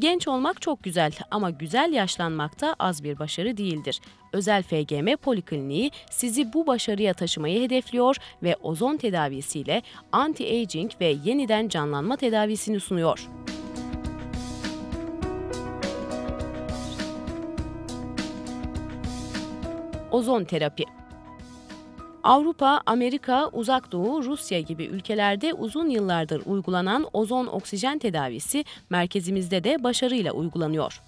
Genç olmak çok güzel ama güzel yaşlanmak da az bir başarı değildir. Özel FGM Polikliniği sizi bu başarıya taşımayı hedefliyor ve ozon tedavisiyle anti-aging ve yeniden canlanma tedavisini sunuyor. Ozon terapi Avrupa, Amerika, Uzak Doğu, Rusya gibi ülkelerde uzun yıllardır uygulanan ozon oksijen tedavisi merkezimizde de başarıyla uygulanıyor.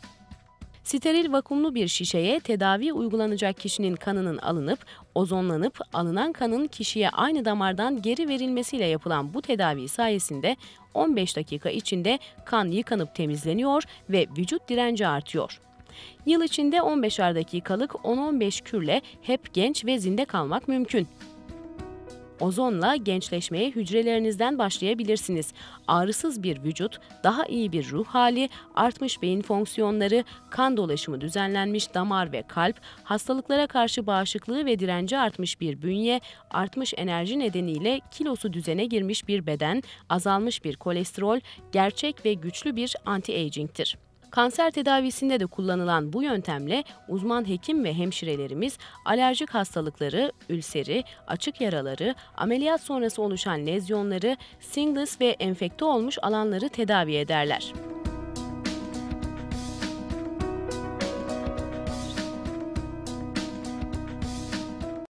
Steril vakumlu bir şişeye tedavi uygulanacak kişinin kanının alınıp ozonlanıp alınan kanın kişiye aynı damardan geri verilmesiyle yapılan bu tedavi sayesinde 15 dakika içinde kan yıkanıp temizleniyor ve vücut direnci artıyor. Yıl içinde 15'er dakikalık 10-15 kürle hep genç ve zinde kalmak mümkün. Ozonla gençleşmeye hücrelerinizden başlayabilirsiniz. Ağrısız bir vücut, daha iyi bir ruh hali, artmış beyin fonksiyonları, kan dolaşımı düzenlenmiş damar ve kalp, hastalıklara karşı bağışıklığı ve direnci artmış bir bünye, artmış enerji nedeniyle kilosu düzene girmiş bir beden, azalmış bir kolesterol, gerçek ve güçlü bir anti-aging'tir. Kanser tedavisinde de kullanılan bu yöntemle uzman hekim ve hemşirelerimiz alerjik hastalıkları, ülseri, açık yaraları, ameliyat sonrası oluşan lezyonları, singles ve enfekte olmuş alanları tedavi ederler.